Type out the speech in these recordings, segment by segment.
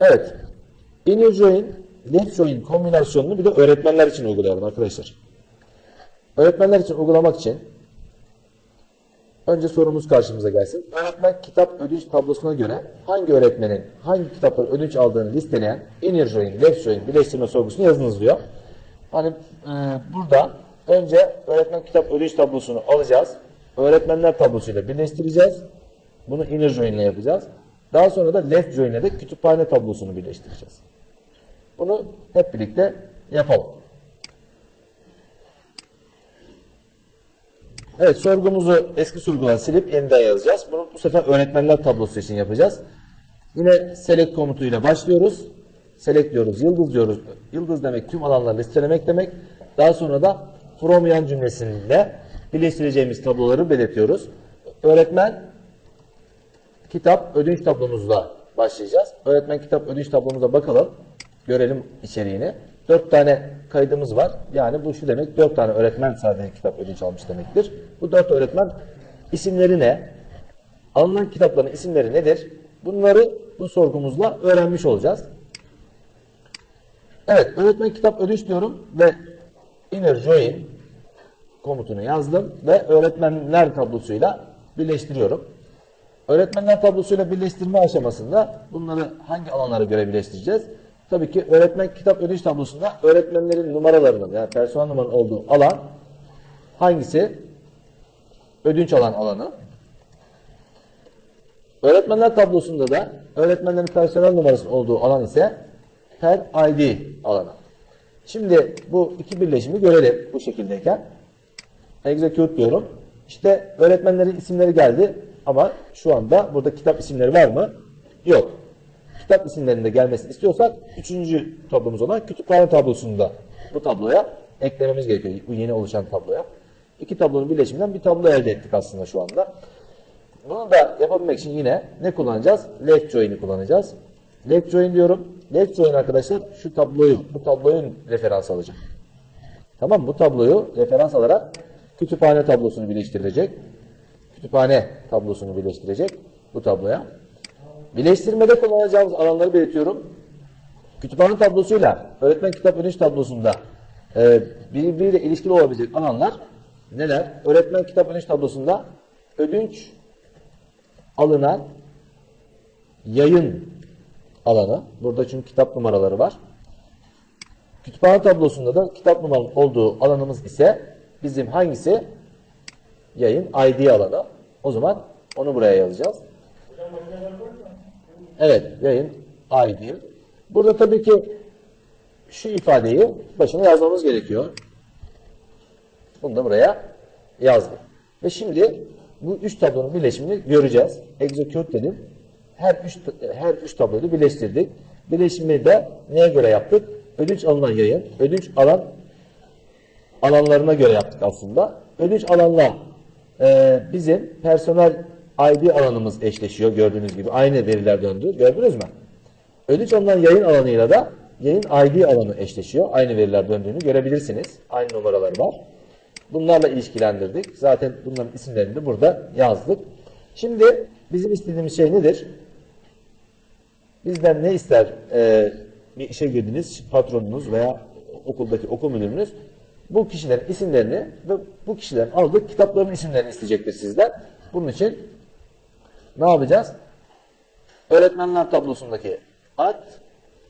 Evet. Inner join, kombinasyonunu bir de öğretmenler için uygulayalım arkadaşlar. Öğretmenler için uygulamak için önce sorumuz karşımıza gelsin. Öğretmen kitap ödünç tablosuna göre hangi öğretmenin hangi kitapları ödünç aldığını listeleyen inner join, left join birleştirme sorgusunu yazınız diyor. Hani e, burada önce öğretmen kitap ödünç tablosunu alacağız. Öğretmenler tablosuyla birleştireceğiz. Bunu inner ile yapacağız. Daha sonra da left join ile de kütüphane tablosunu birleştireceğiz. Bunu hep birlikte yapalım. Evet sorgumuzu eski sorgudan silip yeniden yazacağız. Bunu bu sefer öğretmenler tablosu için yapacağız. Yine select komutuyla başlıyoruz. Select diyoruz, yıldız diyoruz. Yıldız demek tüm alanları listelemek demek. Daha sonra da from yan cümlesiyle birleştireceğimiz tabloları belirtiyoruz. Öğretmen kitap ödünç tablomuzla başlayacağız. Öğretmen kitap ödünç tablomuza bakalım. Görelim içeriğini. Dört tane kaydımız var. Yani bu şu demek dört tane öğretmen sadece kitap ödünç almış demektir. Bu dört öğretmen isimleri ne? Alınan kitapların isimleri nedir? Bunları bu sorgumuzla öğrenmiş olacağız. Evet, öğretmen kitap ödünç diyorum ve inner join komutunu yazdım ve öğretmenler tablosuyla birleştiriyorum. Öğretmenler tablosuyla birleştirme aşamasında bunları hangi alanlara göre birleştireceğiz? Tabii ki öğretmen kitap ödünç tablosunda öğretmenlerin numaralarının yani personel numaranın olduğu alan hangisi? Ödünç alan alanı. Öğretmenler tablosunda da öğretmenlerin personel numarasının olduğu alan ise per ID alanı. Şimdi bu iki birleşimi görelim bu şekildeyken. Execute diyorum. İşte öğretmenlerin isimleri geldi ama şu anda burada kitap isimleri var mı? Yok. Kitap isimlerinin de gelmesini istiyorsak üçüncü tablomuz olan kütüphane tablosunda bu tabloya eklememiz gerekiyor. Bu yeni oluşan tabloya. İki tablonun birleşiminden bir tablo elde ettik aslında şu anda. Bunu da yapabilmek için yine ne kullanacağız? Left join'i kullanacağız. Left join diyorum. Left join arkadaşlar şu tabloyu, bu tabloyu referans alacak. Tamam? Bu tabloyu referans alarak kütüphane tablosunu birleştirecek. Kütüphane tablosunu birleştirecek bu tabloya. Birleştirmede kullanacağımız alanları belirtiyorum. Kütüphane tablosuyla öğretmen kitap ödünç tablosunda e, birbiriyle ilişkili olabilecek alanlar neler? Öğretmen kitap ödünç tablosunda ödünç alınan yayın alanı. Burada çünkü kitap numaraları var. Kütüphane tablosunda da kitap numaranın olduğu alanımız ise bizim hangisi? Yayın ID alanı. O zaman onu buraya yazacağız. Evet, yayın ID. Burada tabii ki şu ifadeyi başına yazmamız gerekiyor. Bunu da buraya yazdık. Ve şimdi bu üç tablonun birleşimini göreceğiz. Execute dedim. Her üç, her üç tabloyu birleştirdik. Birleşimi de neye göre yaptık? Ödünç alınan yayın, ödünç alan alanlarına göre yaptık aslında. Ödünç alanla e, bizim personel ID alanımız eşleşiyor gördüğünüz gibi. Aynı veriler döndü. Gördünüz mü? Ödünç alınan yayın alanıyla da yayın ID alanı eşleşiyor. Aynı veriler döndüğünü görebilirsiniz. Aynı numaralar var. Bunlarla ilişkilendirdik. Zaten bunların isimlerini de burada yazdık. Şimdi bizim istediğimiz şey nedir? Bizden ne ister e, bir işe girdiniz patronunuz veya okuldaki okul müdürünüz bu kişilerin isimlerini ve bu kişilerin aldığı kitapların isimlerini isteyecektir sizden. Bunun için ne yapacağız? Öğretmenler tablosundaki ad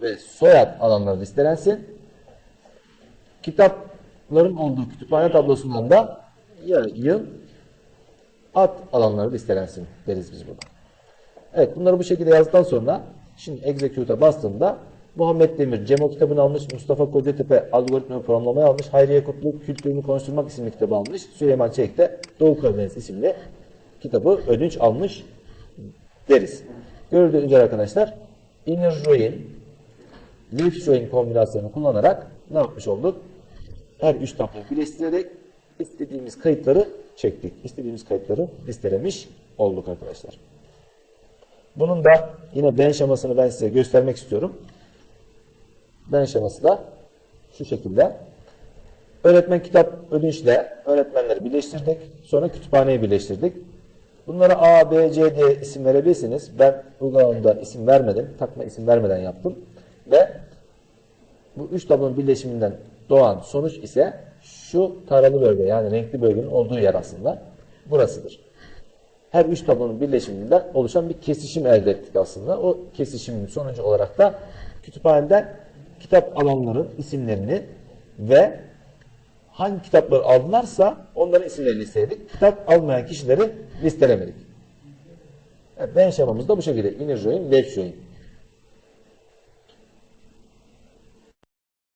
ve soyad alanları listelensin. Kitapların olduğu kütüphane tablosundan da yayın ad alanları listelensin deriz biz burada. Evet bunları bu şekilde yazdıktan sonra şimdi execute'a bastığımda Muhammed Demir Cemo kitabını almış, Mustafa Kocatepe algoritma programlamayı almış, Hayriye Kutlu Kültürünü Konuşturmak isimli kitabı almış, Süleyman Çelik de Doğu Karadeniz isimli kitabı ödünç almış deriz. Gördüğünüz üzere arkadaşlar inner join, left join kombinasyonu kullanarak ne yapmış olduk? Her üç tabloyu birleştirerek istediğimiz kayıtları çektik. İstediğimiz kayıtları listelemiş olduk arkadaşlar. Bunun da yine ben şemasını ben size göstermek istiyorum. Ben şeması da şu şekilde. Öğretmen kitap ödünçle öğretmenleri birleştirdik. Sonra kütüphaneyi birleştirdik. Bunlara A, B, C diye isim verebilirsiniz. Ben uygulamamda isim vermedim. Takma isim vermeden yaptım. Ve bu üç tablonun birleşiminden doğan sonuç ise şu taralı bölge yani renkli bölgenin olduğu yer aslında burasıdır. Her üç tablonun birleşiminden oluşan bir kesişim elde ettik aslında. O kesişimin sonucu olarak da kütüphaneden kitap alanların isimlerini ve hangi kitapları aldılarsa onların isimlerini listedik. Kitap almayan kişileri listelemedik. Evet, ben şemamız da bu şekilde. Inner join, left join.